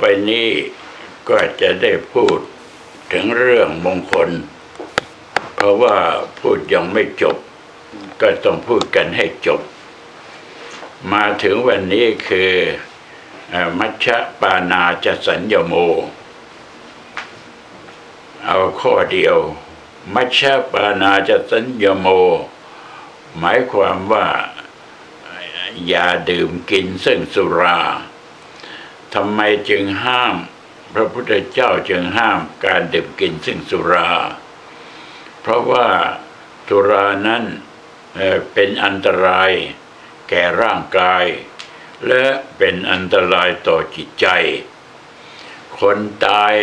ไปนี้ก็จะได้พูดถึงเรื่องมงคล เพราะว่าพูดยังไม่จบ ก็ต้องพูดกันให้จบ มาถึงวันนี้คือมัชฌปานาจะสัญญโม เอาข้อเดียว มัชฌปานาจะสัญญโม หมายความว่าอย่าดื่มกินซึ่งสุรา ทำไมจึงห้าม พระพุทธเจ้าจึงห้ามการดื่มกินซึ่งสุรา เพราะว่าสุรานั้นเอ่อเป็นอันตรายแก่ร่างกาย และเป็นอันตรายต่อจิตใจ คนตาย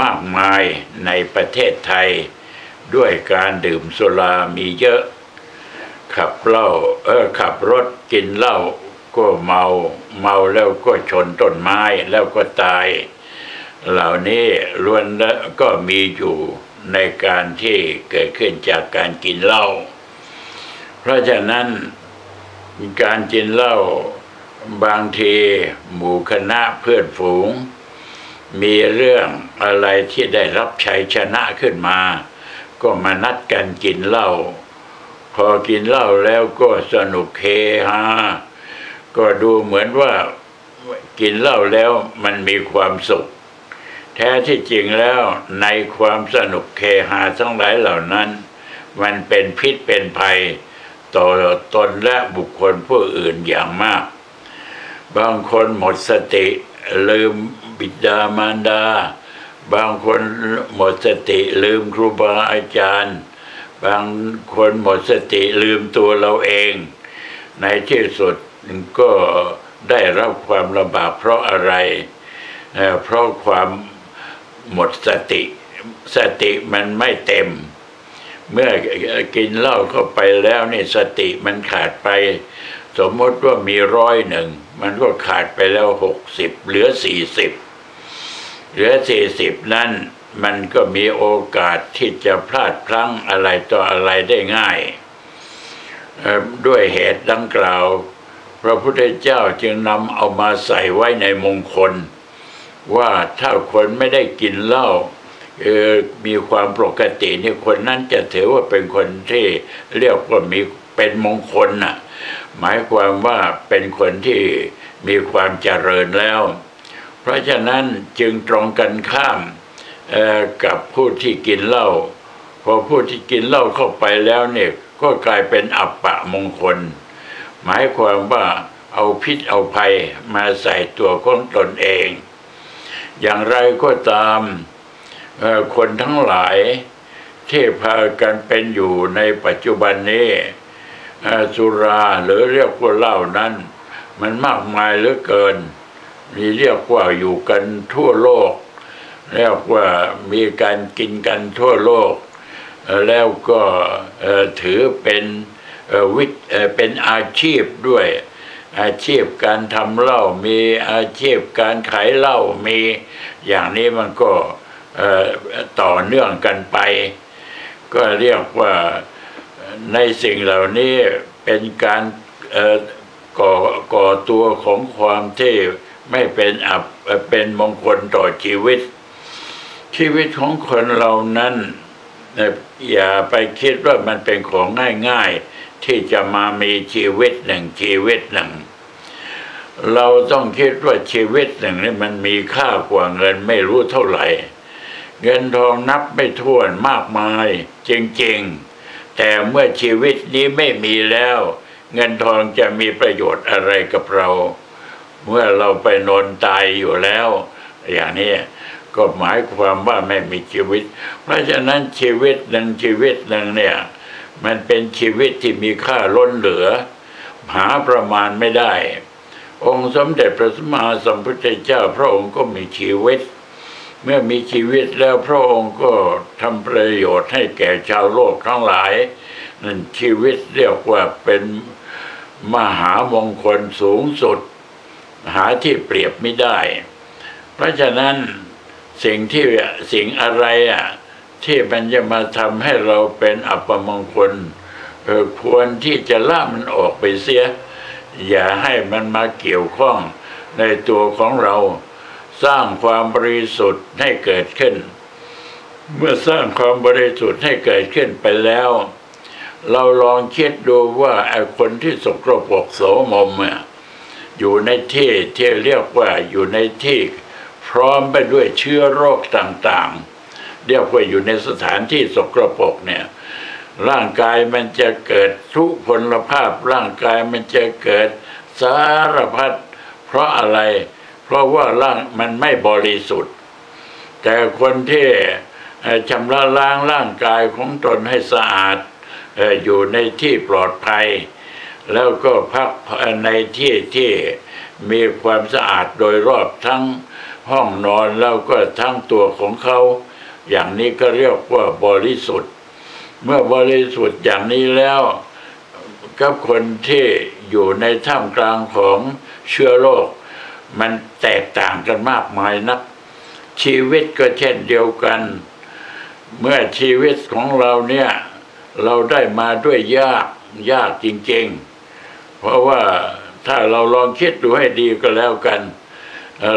มากมายในประเทศไทย ด้วยการดื่มสุรามีเยอะ ขับเหล้าเออขับรถกินเหล้า ก็เมาเมาแล้วก็ชนต้นไม้แล้วก็ตาย เหล่านี้ล้วนแล้วก็มีอยู่ในการที่เกิดขึ้นจากการกินเหล้าเพราะฉะนั้นการกินเหล้าบางทีหมู่คณะเพื่อนฝูง มีเรื่องอะไรที่ได้รับชัยชนะขึ้นมา ก็มานัดกันกินเหล้าพอกินเหล้าแล้วก็สนุกเฮฮา ก็ดูเหมือนว่ากินเหล้าแล้วมันมีความสุข แท้ที่จริงแล้วในความสนุกเฮฮาทั้งหลายเหล่านั้น มันเป็นพิษเป็นภัย ต่อตนและบุคคลผู้อื่นอย่างมาก บางคนหมดสติลืมบิดามารดา บางคนหมดสติลืมครูบาอาจารย์ บางคนหมดสติลืมตัวเราเอง ในที่สุด ก็ได้รับความลำบากเพราะอะไร เพราะความหมดสติ สติมันไม่เต็ม เมื่อกินเหล้าเข้าไปแล้วนี่สติมันขาดไป สมมติว่ามีร้อยหนึ่ง มันก็ขาดไปแล้วหกสิบเหลือสี่สิบเหลือสี่สิบนั้นมันก็มีโอกาสที่จะพลาดพลั้งอะไรต่ออะไรได้ง่าย ด้วยเหตุดังกล่าว พระพุทธเจ้าจึงนำเอามาใส่ไว้ในมงคล ว่าถ้าคนไม่ได้กินเหล้าออมีความปกตินี่คนนั้นจะถือว่าเป็นคนที่เรียกว่ามีเป็นมงคลน่ะ หมายความว่าเป็นคนที่มีความเจริญแล้ว เพราะฉะนั้นจึงตรงกันข้ามออกับผู้ที่กินเหล้าพอผู้ที่กินเหล้าเข้าไปแล้วเนี่ยก็กลายเป็นอัปปะมงคล หมายความว่าเอาพิษเอาภัยมาใส่ตัวของตนเอง อย่างไรก็ตามคนทั้งหลายที่พากันเป็นอยู่ในปัจจุบันนี้สุราหรือเรียกว่าเหล้านั้น มันมากมายเหลือเกิน มีเรียกว่าอยู่กันทั่วโลก เรียกว่ามีการกินกันทั่วโลก แล้วก็ถือเป็น วิเอ่อเป็นอาชีพด้วย อาชีพการทำเหล้ามีอาชีพการขายเหล้ามีอย่างนี้มันก็ต่อเนื่องกันไป ก็เรียกว่าในสิ่งเหล่านี้เป็นการก่อก่อตัวของความที่ไม่เป็นอับเป็นมงคลต่อชีวิต ชีวิตของคนเรานั้นเอ่ออย่าไปคิดว่ามันเป็นของง่ายๆ ที่จะมามีชีวิตหนึ่งชีวิตหนึ่ง เราต้องคิดว่าชีวิตหนึ่งนี่มันมีค่ากว่าเงินไม่รู้เท่าไหร่ เงินทองนับไม่ถ้วนมากมาย จริงๆ แต่เมื่อชีวิตนี้ไม่มีแล้ว เงินทองจะมีประโยชน์อะไรกับเรา เมื่อเราไปนอนตายอยู่แล้ว อย่างนี้ก็หมายความว่าไม่มีชีวิต เพราะฉะนั้นชีวิตหนึ่งชีวิตหนึ่งเนี่ย มันเป็นชีวิตที่มีค่าล้นเหลือ หาประมาณไม่ได้ องค์สมเด็จพระสัมมาสัมพุทธเจ้าพระองค์ก็มีชีวิต เมื่อมีชีวิตแล้วพระองค์ก็ทำประโยชน์ให้แก่ชาวโลกทั้งหลาย นั่นชีวิตเรียกว่าเป็นมหามงคลสูงสุด หาที่เปรียบไม่ได้ เพราะฉะนั้นสิ่งที่สิ่งอะไรอะ ที่มันจะมาทำให้เราเป็นอัปมงคลควรที่จะละมันออกไปเสีย อย่าให้มันมาเกี่ยวข้องในตัวของเรา สร้างความบริสุทธิ์ให้เกิดขึ้น เมื่อสร้างความบริสุทธิ์ให้เกิดขึ้นไปแล้ว เราลองคิดดูว่าไอ้คนที่สกรปรกโสมมอะอยู่ในที่ที่เรียกว่าอยู่ในที่พร้อมไปด้วยเชื้อโรคต่างๆ เรียกว่าอยู่ในสถานที่สกรปรกเนี่ย ร่างกายมันจะเกิดทุกพลภาพ ร่างกายมันจะเกิดสารพัดเพราะอะไร เพราะว่าร่างมันไม่บริสุทธิ์ แต่คนที่ชำระล้างร่างกายของตนให้สะอาดอยู่ในที่ปลอดภัย แล้วก็พักในที่ที่มีความสะอาดโดยรอบทั้งห้องนอนแล้วก็ทั้งตัวของเขา อย่างนี้ก็เรียกว่าบริสุทธิ์ เมื่อบริสุทธิ์อย่างนี้แล้วกับคนที่อยู่ในท่ามกลางของเชื้อโรค มันแตกต่างกันมากมายนัก ชีวิตก็เช่นเดียวกัน เมื่อชีวิตของเราเนี่ย เราได้มาด้วยยากยากจริง ๆ เพราะว่าถ้าเราลองคิดดูให้ดีก็แล้วกัน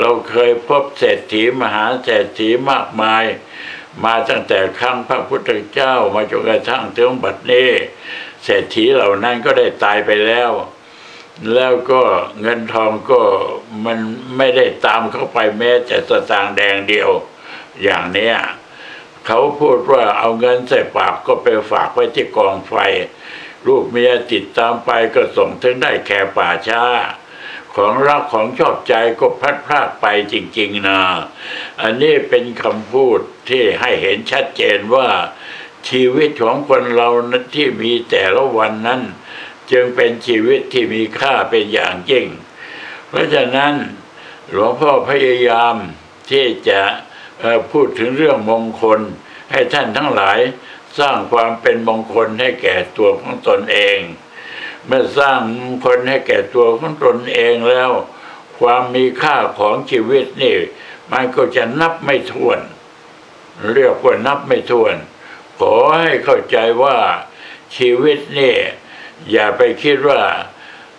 เราเคยพบเศรษฐีมหาเศรษฐีมากมาย มาตั้งแต่ครั้งพระพุทธเจ้ามาจนกระทั่งถึงบัดนี้ เศรษฐีเหล่านั้นก็ได้ตายไปแล้ว แล้วก็เงินทองก็มันไม่ได้ตามเข้าไปแม้แต่สตางค์แดงเดียวอย่างเนี้ยเขาพูดว่าเอาเงินใส่ปากก็ไปฝากไว้ที่กองไฟ ลูกเมียติดตามไปก็ส่งถึงได้แค่ป่าช้า ของรักของชอบใจก็พัดพรากไปจริง ๆนะอันนี้เป็นคำพูดที่ให้เห็นชัดเจนว่าชีวิตของคนเรานั้นที่มีแต่ละวันนั้น จึงเป็นชีวิตที่มีค่าเป็นอย่างยิ่ง เพราะฉะนั้นหลวงพ่อพยายามที่จะพูดถึงเรื่องมงคล ให้ท่านทั้งหลายสร้างความเป็นมงคลให้แก่ตัวของตนเอง เมื่อสร้างมงคลให้แก่ตัวของตนเองแล้ว ความมีค่าของชีวิตนี่ มันก็จะนับไม่ถ้วน เรียกว่านับไม่ถ้วน ขอให้เข้าใจว่าชีวิตนี่อย่าไปคิดว่า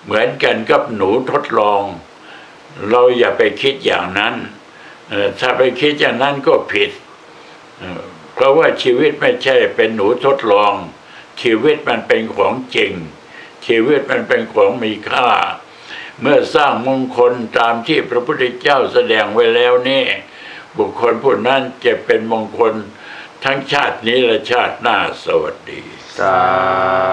เหมือนกันกับหนูทดลอง เราอย่าไปคิดอย่างนั้นถ้าไปคิดอย่างนั้นก็ผิด เพราะว่าชีวิตไม่ใช่เป็นหนูทดลอง ชีวิตมันเป็นของจริง ชีวิตมันเป็นของมีค่า เมื่อสร้างมงคลตามที่พระพุทธเจ้าแสดงไว้แล้วนี่บุคคลผู้นั้นจะเป็นมงคลทั้งชาตินี้และชาติหน้าสวัสดีสาธุ